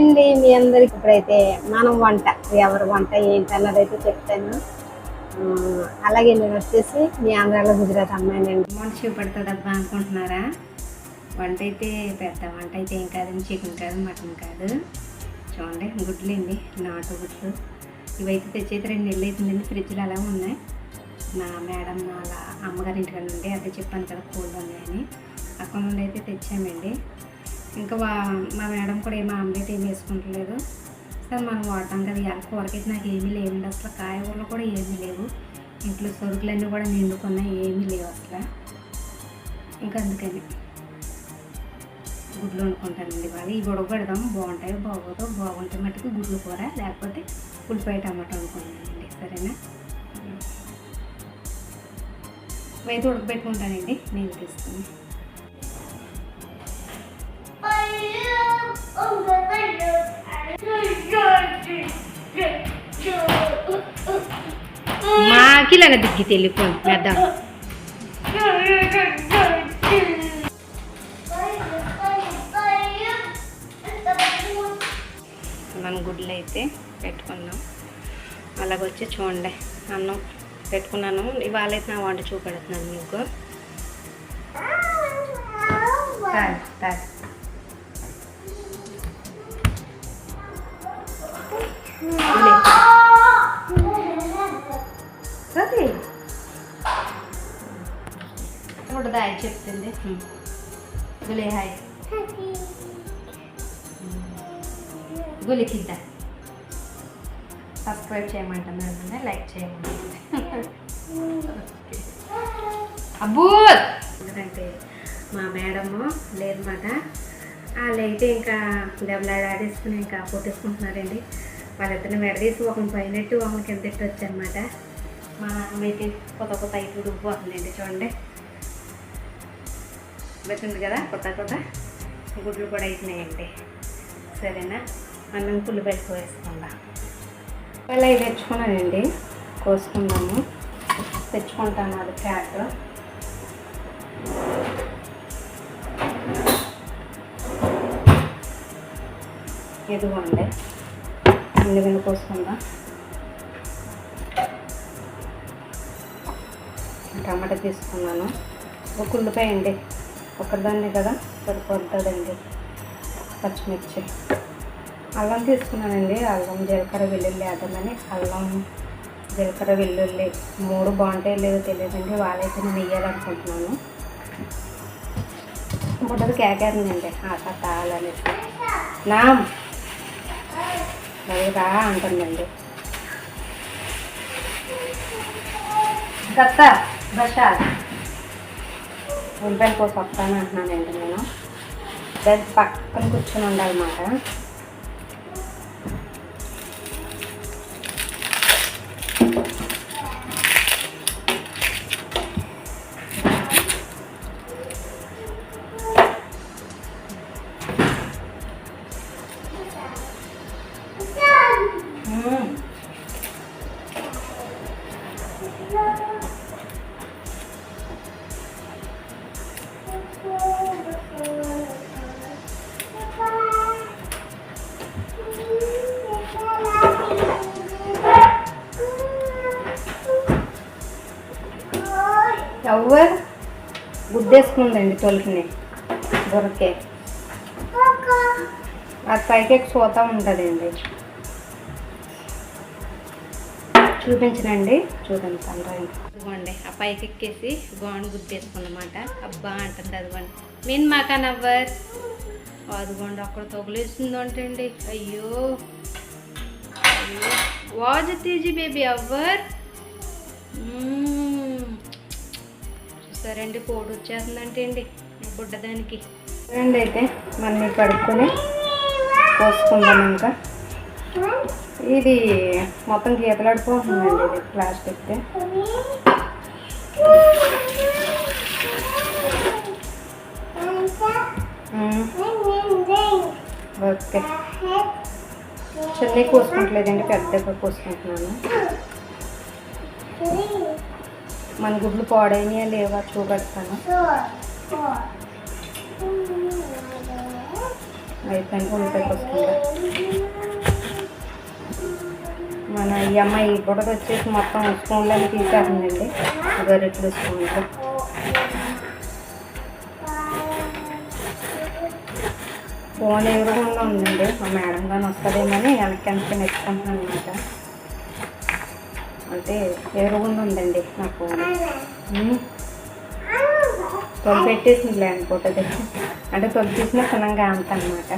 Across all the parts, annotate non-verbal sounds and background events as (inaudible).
అండి మీ అందరికి ఇప్పుడైతే మనం వంట ఎవరి వంట ఏంటి అన్నది అయితే చెప్తాను అలాగే నేను వచ్చేసి మీ ఆంధ్రాలో గుజరాత్ అమ్మాయినండి మనిషి పడుతుంది అబ్బా అనుకుంటున్నారా? వంట అయితే పెద్ద వంట అయితే ఏం కాదండి చికెన్ కాదు మటన్ కాదు. చూడండి గుడ్లు అండి నాటు గుడ్లు. ఇవైతే తెచ్చైతే రెండు నెలలు అవుతుందండి ఫ్రిడ్జ్లో అలా ఉన్నాయి. మా మేడం వాళ్ళ అమ్మగారి ఇంటికాడ నుండి అదే చెప్పాను కదా కోళ్ళు ఉన్నాయని. అక్కడ నుండి అయితే తెచ్చామండి. ఇంకా వా మా మేడం కూడా ఏమో ఆమ్లెట్ ఏమి వేసుకుంటలేదు. సార్ మనం వాడతాం కదా ఇవాళ కూరకైతే నాకు ఏమీ లేవండి అసలు. కాయగూరలు కూడా ఏమీ లేవు. ఇంట్లో సరుకులన్నీ కూడా నిండుకున్నాయి ఏమీ లేవు అసలు. ఇంకా అందుకని గుడ్లు వండుకుంటానండి బాగా. ఈ గొడవ పెడదాం బాగుంటాయి బాగోదు బాగుంటే మట్టుకు గుడ్లు కూర లేకపోతే ఉల్లిపాయ టమాటా వండుకుంటానండి. సరేనా? అయితే ఉడకబెట్టుకుంటానండి. నేను తీసుకుని మాకిలా దిగ్గి తెలిపోయి మెద్దాం మనం గుడ్లు అయితే పెట్టుకున్నాం. అలాగ వచ్చి చూడండి అన్నం పెట్టుకున్నాను. ఇవాళ అయితే నా వంట చూపెడుతున్నాను మీకు సరే సరే ఇప్పుడు దాయి చెప్తుంది. గులే హాయ్. గులికిద్దా సబ్స్క్రైబ్ చేయమంటున్నాను లైక్ చేయమంటుంది అబ్బూ! ఎందుకంటే మా మేడము లేదన్నమాట వాళ్ళైతే ఇంకా దెబ్బలాడేసుకుని ఇంకా పొట్టేసుకుంటున్నారండి వాళ్ళిద్దరిని విడదీసి ఒకరిని పైనట్టు ఒకరిని కింద ఎట్టు వచ్చారనమాట. మా అమ్మ అయితే కొత్త కొత్త ఐదు రుబ్బోతుందండి చూడండి. వచ్చింది కదా కొత్త కొత్త గుడ్లు కూడా అయిపోయినాయండి. సరేనా? అన్నం పుల్లు పెట్టుకు వేసుకుందాం. అవి తెచ్చుకున్నానండి కోసుకుందాము. తెచ్చుకుంటాను అది ఫ్యాట్ ఇదిగోండి. అన్ని విని కోసుకుందాం టమాటా తీసుకున్నాను. ఒక ఉల్లిపాయ అండి. ఒకదాన్ని కదా సరిపోతుందండి. పచ్చిమిర్చి. అల్లం తీసుకున్నానండి. అల్లం జీలకర్ర వెల్లుల్లి వేద్దామని అల్లం జీలకర్ర వెల్లుల్లి మూడు బాగుంటాయి లేదో తెలియదండి. వాళ్ళైతే నేను వేయాలనుకుంటున్నాను ముట్టది కేకేస్తుందండి ఆ తాగాలనేసి నా రా అంటుందండి. గత్త బషాద్ ఉల్లిపాయలు కోసం వస్తాను అంటున్నానండి నేను? దాని పక్కన కూర్చొని ఉండాలన్నమాట. ఎవరు గుద్దేసుకుందండి తొలికిని దొరికే. అది పైకి ఎక్కి చూతూ ఉంటుందండి. చూపించనండి. చూడండి తండ్రి ఇదిగోండి ఆ పైకి ఎక్కేసి గోను గుద్దేసుకున్నమాట. అబ్బా అంటుంది అదిగోండి మీన్ మాకా నవ్వర్? అదిగోండి అక్కడ తొగలేసింది అంటండి అయ్యో. అయ్యో. వాజ్ తీజీ బేబీ అవ్వర్? సరే అండి కోడి వచ్చేస్తుందంటే అండి బుడ్డదానికి రండి అయితే మనం కడుక్కొని పోసుకుందాం ఇంకా. ఇది మొత్తం గీతలాడిపోతుందండి ఇది ప్లాస్టిక్ ఓకే. చిన్నవి కోసుకుంటలేదండి పెద్దగా కోసుకుంటున్నాను మన గుడ్లు పాడైనయా లేవా చూపెడతాను. అయిపోయింది ఉల్లిపాయ కోసుకుంటా మన ఈ అమ్మాయి బుడద వచ్చేసి మొత్తం స్పూన్లని తీసేస్తుందండి. గరిట్లు స్పూన్లు. ఫోన్ ఎదురుకుండా ఉందండి? మా మేడం కానీ వస్తుందేమని వెనక్కి వెనక్కి నెచ్చుకుంటున్నాను అనమాట. అంటే ఎదురుగుండా ఉందండి నా ఫోన్ ఉమ్. తొలి పెట్టేసిందిలే అనుకుంటుంది అంటే తొలి తీసిన చిన్నగా అంత అనమాట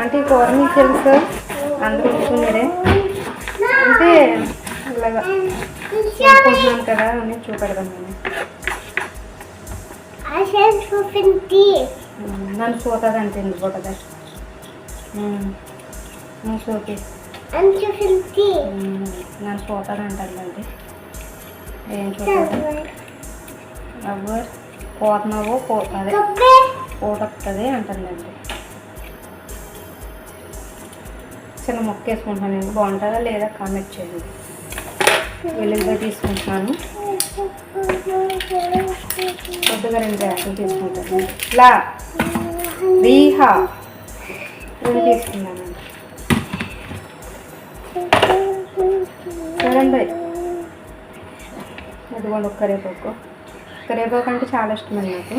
అంటే కూర మీకు తెలుసు అందరూ ఉంటున్నారే అంటే ఇలాగా చూసుకుంటున్నాను కదా అని చూపెడదాం నేను నన్ను చూతుంది అంటే ఎందుకు పోతుంది? ఉమ్, నన్ను చూస్తుంది అంటారులేండి ఏం చూస్తుంది ఎవరు పోతున్నావో పోతుంది. పోటొస్తుంది అంటుందండి చిన్న మొక్క వేసుకుంటానండి బాగుంటుందా లేదా కామెంట్ చేయండి. వెల్లుల్లిపాయ తీసుకుంటున్నాను. కొద్దిగా రెండు రేట్లు తీసుకుంటాను. లా. రీహా. రెండు తీసుకున్నానండి చూడండి. ఇదిగోండి ఒక కరివేపాకు కరివేపాకు అంటే చాలా ఇష్టమండి నాకు.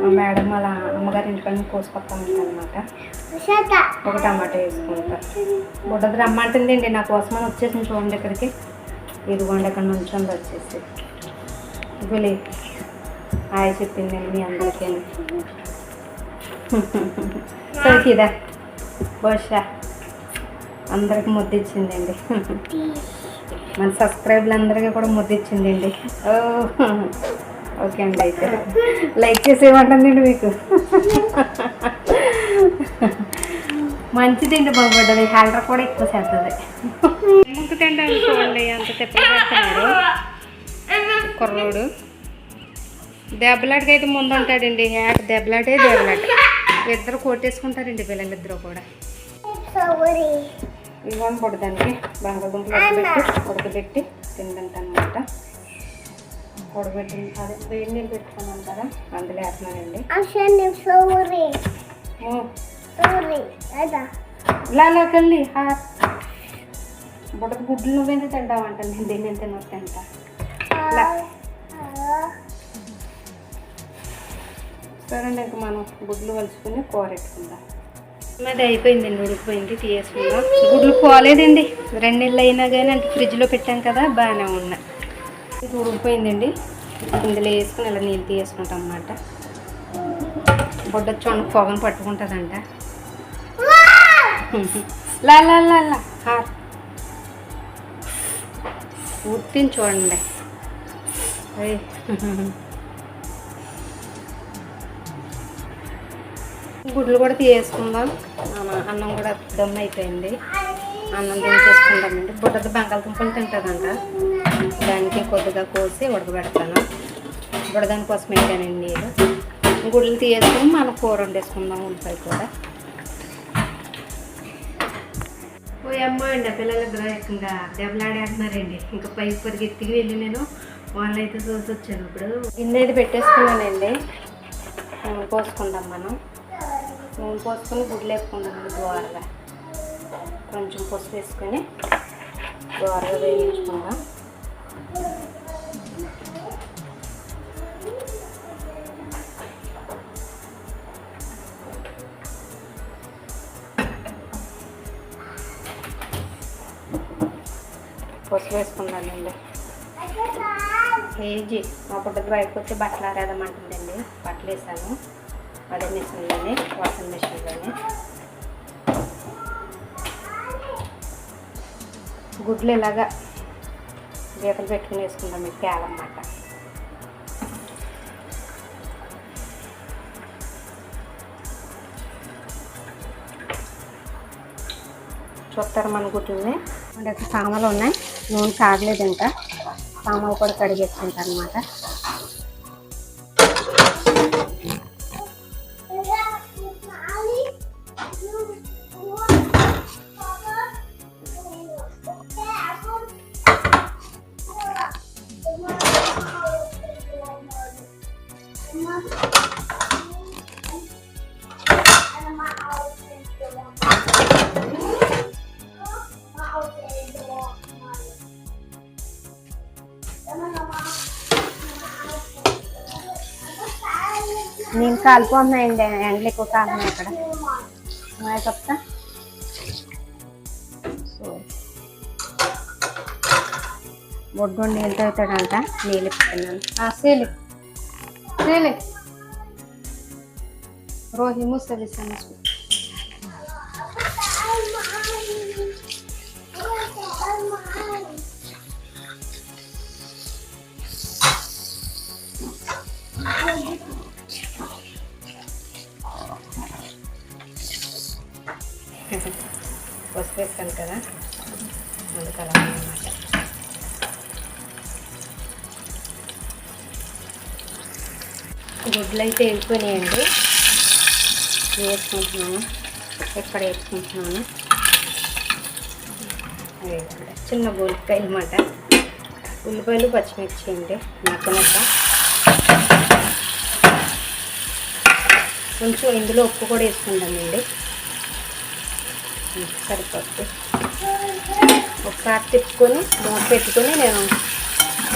మా మేడం అలా అమ్మగారి ఇంటికాడ కోసుకొస్తా ఉంటాను అనమాట ఒక టమాటా వేసుకుంటా. బుడ్డది రమ్మంటుందండి నా కోసమని వచ్చేసింది చూడండి ఇక్కడికి. ఇదిగోండి ఇక్కడ నుంచి వచ్చేసి. ఇవ్వలే హాయ్ చెప్పిందండి మీ అందరికీ (laughs) సరికిదా బహుశా అందరికి ముద్ద ఇచ్చిందండి మన సబ్స్క్రైబర్లు అందరికీ కూడా ముద్ద ఇచ్చిందండి ఓ ఓకే అండి అయితే. లైక్ చేసేమంటుందండి మీకు. మంచిదండి బాగుపడ్డది హ్యాండర్ కూడా ఎక్కువ చేస్తుంది. ముక్కుతండి అని చూడండి అంత తిప్పలు పెడుతున్నాడు కుర్రోడు. దెబ్బలాటకి అయితే ముందు ఉంటాడండి ఏక దెబ్బలాటే దెబ్బలాట. ఇద్దరు కొట్టేసుకుంటారండి పిల్లలిద్దరూ కూడా. ఇవ్వని పొడదానికి. బంగాళదుంపలు ఉడకబెట్టి ఉడకబెట్టి తిందంటనమాట. ఉడకబెట్టి అదే వేడి నీళ్ళు పెట్టుకున్నాం కదా అందులో వేస్తున్నానండి. ఓ, లాలోకెళ్ళి హా బుడత గుడ్లు నువ్వేంత తింటావంటాను నేను దీన్ని తింటా. లా. సరేండి ఇంక మనం గుడ్లు వలుచుకుని కూర పెట్టుకుందాం. అది అయిపోయిందండి ఉడికిపోయింది తీసేసుకుందాం గుడ్లు పోలేదండి. రెండు నెలలు అయినా కానీ అంటే ఫ్రిడ్జ్లో పెట్టాం కదా బాగానే ఉన్నా. ఇది ఉడికిపోయిందండి ఇందులో వేసుకుని ఇలా నీళ్ళు తీసుకుంటాం అన్నమాట బొడ్డ చూడండి పొగను పట్టుకుంటుందంట. లా లా లా లా. హా. ఉత్తిని చూడండి. ఏయ్. గుడ్లు కూడా తీసేసుకుందాం అన్న- కూడా దమ్ అయిపోయింది. అన్నం దించేసుకుందామండి బుడ్డది బంగాళదుంపలు తింటుందంట. దానికి కొద్దిగా కోసి ఉడకబెడతాను. బుడదాని కోసం పెట్టానండి నీరు గుడ్లు తీసేసుకుని మనం కూర వండేసుకుందాం ఉల్లిపాయ కూడా ఓ అమ్మ అండి. పిల్లలిద్దరూ ఇంకా దెబ్బలాడేస్తున్నారండి. ఇంకా పైకి పరిగెత్తికి వెళ్ళి నేను వాళ్ళు అయితే చూసి వచ్చాను ఇప్పుడు. గిన్నె అయితే పెట్టేసుకున్నానండి. నూనె పోసుకుందాం మనం. నూనె పోసుకొని గుడ్లు వేసుకుందాం దోరగా. కొంచెం పసుపు వేసుకొని దోరగా వేయించుకుందాం. పసుపు వేసుకుందామండి. కేజీ మా పుట్టకి బయటకు వచ్చి బట్టలు ఆరేదమంటుందండి బట్టలు వేసాను అదే మిషన్లోనే వాషింగ్ మిషన్లోనే గుడ్లు ఇలాగా గీతలు పెట్టుకుని వేసుకుందాం మీకు తేలన్నమాట చూస్తారు మన గుడ్లని. అంటే సామలు ఉన్నాయి. నూనె కాగలేదు ఇంకా సామలు కూడా కడిగేసుకుంటాను అనమాట కాలిపోతున్నాయండి ఎండలు ఎక్కువ కాలుతున్నాయి అక్కడ మరి చెప్తా. బొడ్డు నీళ్ళు తాగుతాడంట నీళ్ళు పెట్టుకున్నాను. సీలి. సీలి. రోహి ముసలి సమస్య కదా? అందుకు అలా అన్నమాట. గుడ్లు అయితే వెళ్ళిపోయినాయండి. వేసుకుంటున్నాను. ఎక్కడ వేసుకుంటున్నాను? చిన్న గోలికాయ అనమాట ఉల్లిపాయలు పచ్చిమిర్చి అండి నక్క నక్క కొంచెం ఇందులో ఉప్పు కూడా వేసుకుంటామండి సరిపోద్ది. ఒకసారి తిప్పుకొని మూత పెట్టుకొని నేను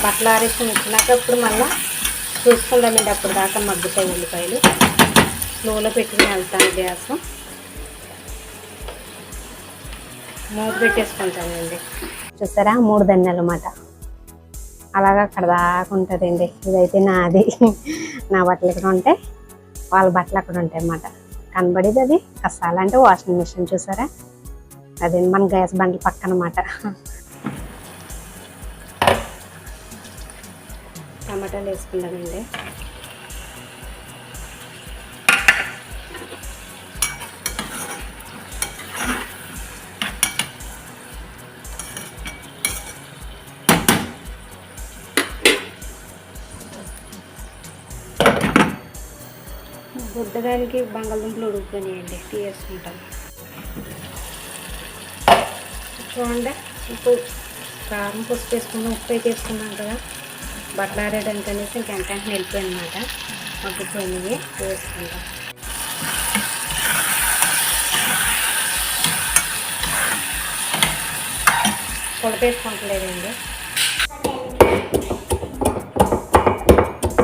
బట్టలు ఆరేసి వచ్చినాక అప్పుడు మళ్ళీ చూసుకుందామండి అప్పుడు దాకా మగ్గుతాయి ఉల్లిపాయలు. స్లోలో పెట్టుకుని వెళ్తాను గ్యాస్. మూత పెట్టేసుకుంటానండి చూసారా? మూడు ధన్యాలు అన్నమాట. అలాగా అక్కడ దాకా ఉంటుందండి. ఇదైతే నాది. నా బట్టలు ఇక్కడ ఉంటే వాళ్ళ బట్టలు అక్కడ ఉంటాయి అన్నమాట కనబడేది అది. కసాలంటే వాషింగ్ మిషన్ చూసారా? అదే మన గ్యాస్ బండ్ల పక్కన అన్నమాట. టమాటాలు వేసుకుందామండి. గుడ్డదానికి బంగాళదుంపలు ఉడికిపోయినాయండి టీ వేసుకుంటాం. చూడండి ఉప్పు కారం పసుపు వేసుకున్నాం ఉప్పు అయితే వేసుకున్నాం కదా. బట్టలు ఆడేయడానికి అనేసి ఇంక వెంటనే వెళ్ళిపోయింది అనమాట మగ్గిపోయినవి వేసుకుంటాం. పొలప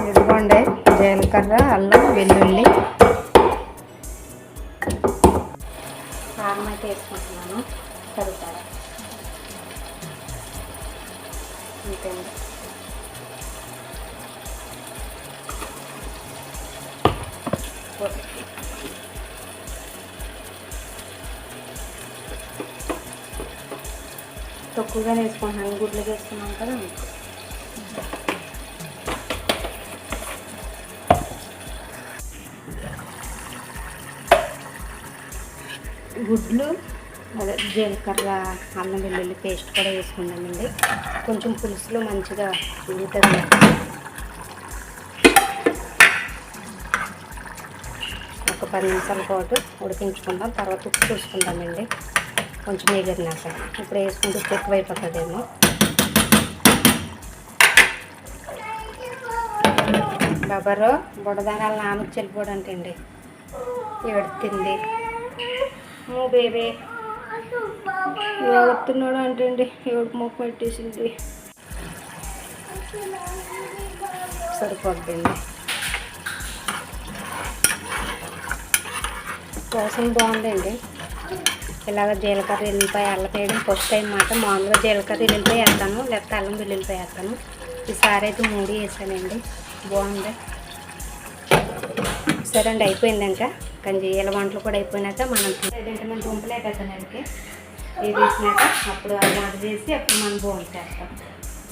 ఇదిగోండి జీలకర్ర అల్లం వెల్లుల్లి తక్కువగానే గుడ్లు వేసుకున్నాం కదా. గుడ్లు అదే జీలకర్ర అల్లం వెల్లుల్లి పేస్ట్ కూడా వేసుకున్నామండి కొంచెం పులుసులో మంచిగా ఉంటుంది ఒక పది నిమిషాల పాటు ఉడికించుకుందాం తర్వాత ఉప్పు చూసుకుందామండి కొంచెం ఎగిరినాక ఇప్పుడు వేసుకుంటే ఎక్కువ అయిపోతుందేమో. బాబారో బుడదానాలు నాన్నకి చెల్లిపోడు అంటండి. ఎడుతుంది మూ బేబీ. ఎవడుతున్నాడు అంటండి. అండి మొక్క పెట్టేసింది. సరిపోద్దండి. కోసం బాగుందండి. ఇలాగ జీలకర్ర ఎల్లిపాయ అల్లపేయడం ఫస్ట్ టైం మాట. మామూలుగా జీలకర్ర ఎల్లిపాయ వేస్తాను లేకపోతే అల్లం వెల్లుల్లిపాయ వేస్తాను. ఈసారి అయితే మూడు వేసానండి. బాగుంది. సరే అండి అయిపోయింది ఇంకా ఇలా వంటలు కూడా అయిపోయినాక మనం ఏంటంటే మనం దుంపలే కదండి ఇది వేసినాక అప్పుడు అది చేసి అప్పుడు మనం బాగుంది చేస్తాం.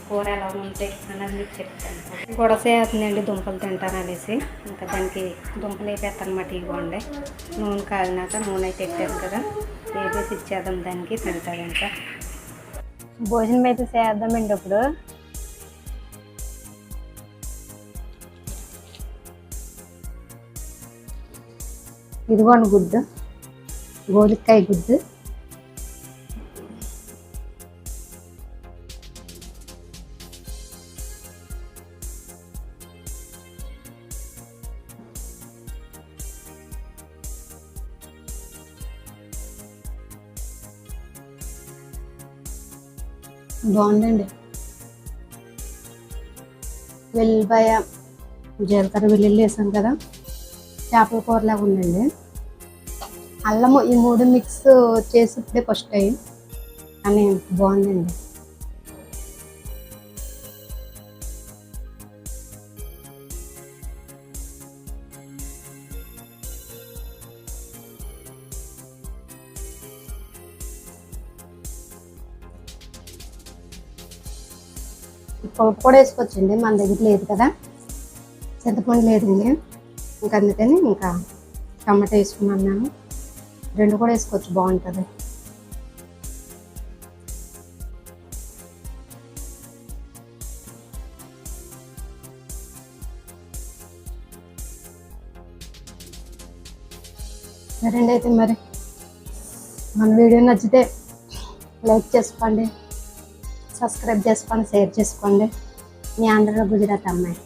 కూర ఎలా ఉంటాయి అన్నది మీకు చెప్తాను. గొడసేస్తుందండి దుంపలు తింటాను అనేసి. ఇంకా దానికి దుంపలు వేపేస్తాను అనమాట ఇవ్వండి. నూనె కాగినాక నూనె అయితే పెట్టాను కదా. వేపేసి ఇచ్చేద్దాం దానికి తింటాడంట భోజనం అయితే చేద్దామండి ఇప్పుడు ఇదిగోండి గుడ్డు గోలికాయ గుడ్డు. బాగుందండి. వెల్లిపాయ జీలకర్ర వెల్లుల్లి వేసాం కదా. చేపల కూరలాగా ఉందండి. అల్లము ఈ మూడు మిక్స్ చేసి ఇప్పుడే ఫస్ట్ టైం. కానీ బాగుందండి. పులుపు కూడా వేసుకోవచ్చండి మన దగ్గర లేదు కదా. చింతపండు లేదండి ఇంకా అందుకని ఇంకా టమాటా వేసుకున్నాను. రెండు కూడా వేసుకోవచ్చు బాగుంటుంది. సరేండి అయితే మరి. మన వీడియో నచ్చితే లైక్ చేసుకోండి. సబ్స్క్రైబ్ చేసుకోండి షేర్ చేసుకోండి. మీ ఆంధ్రలో గుజరాత్ అమ్మాయి.